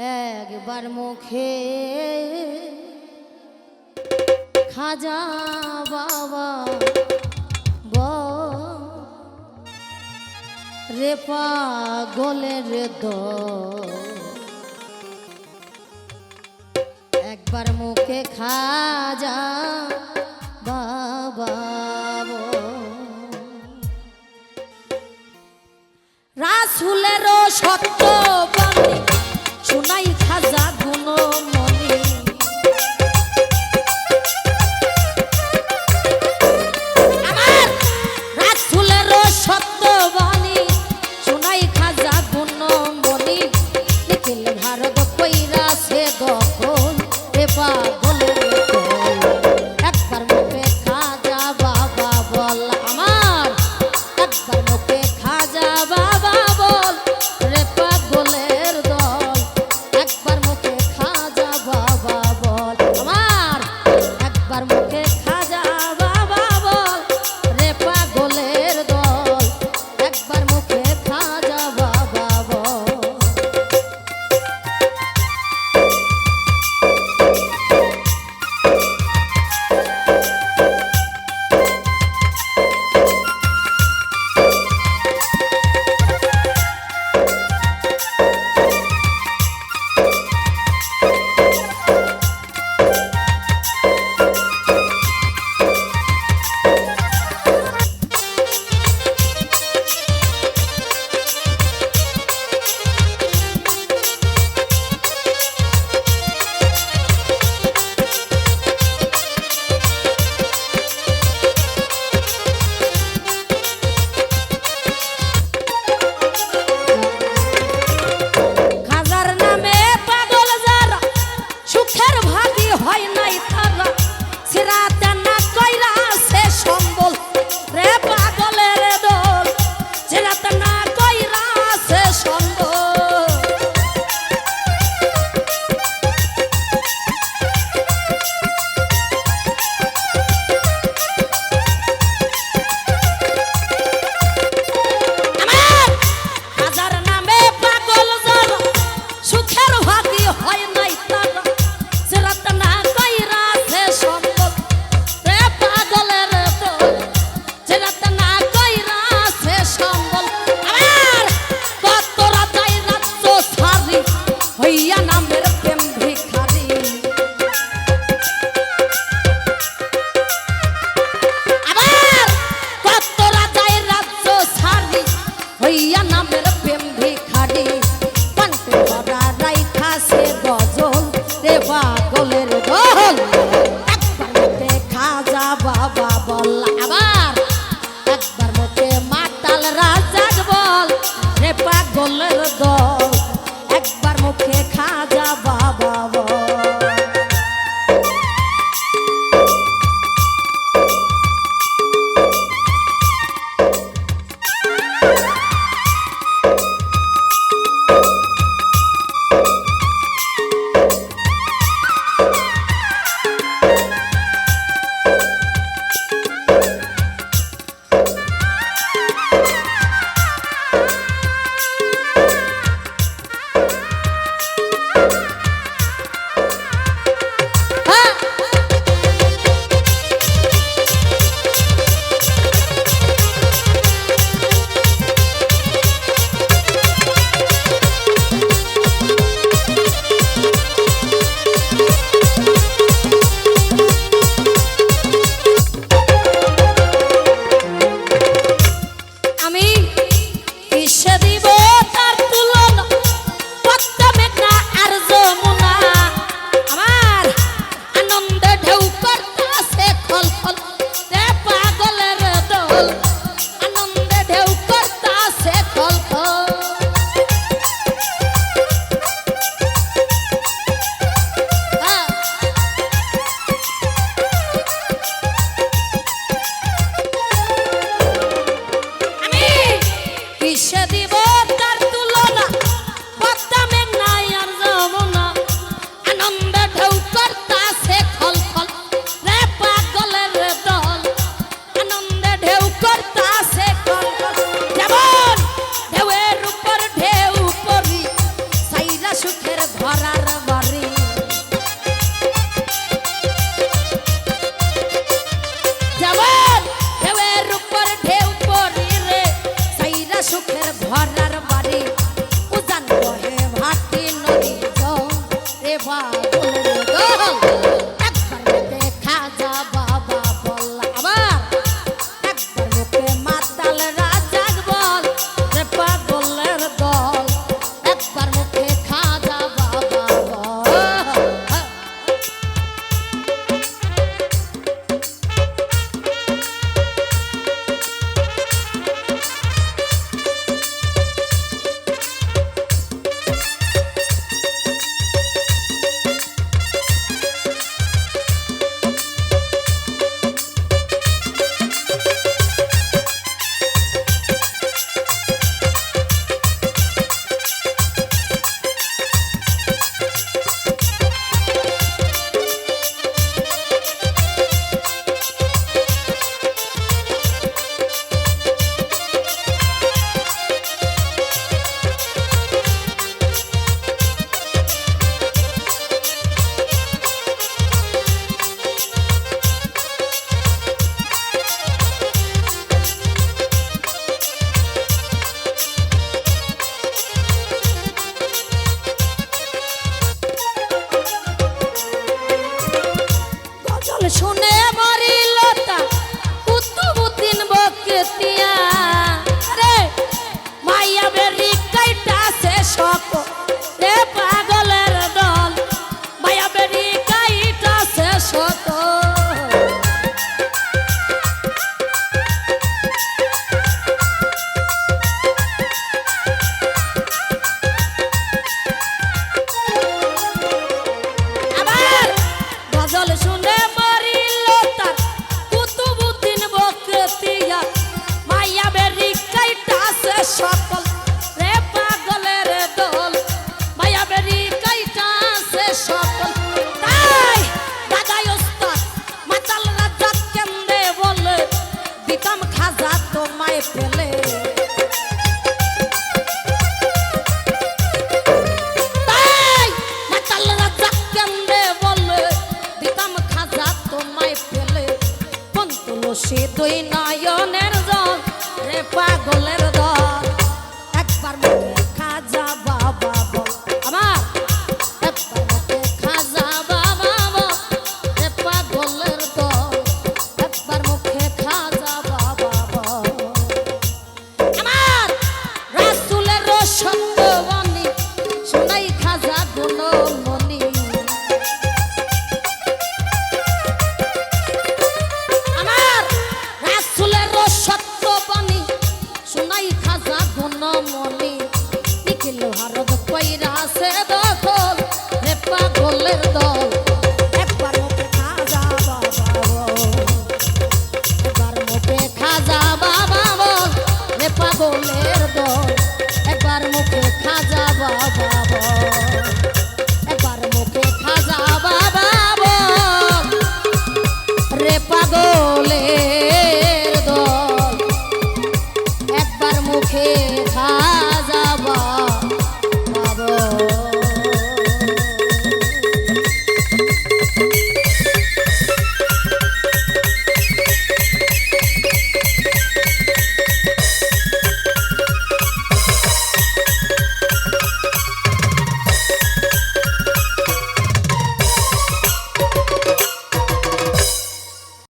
একবার মুখে খাজা বাবা ব রে পাগলের দ একবার মুখে খাজা বাবা রাসুলেরও সত্য শুনে সকল রে পাগলের দল ভাই আমেরিকাইটা আছে সকল। তাই দাদাই ওস্তাদ, মাতাল রাজা কেন্দ্রে বলে দিতাম খাজা তোমায় পেলে recuerdo.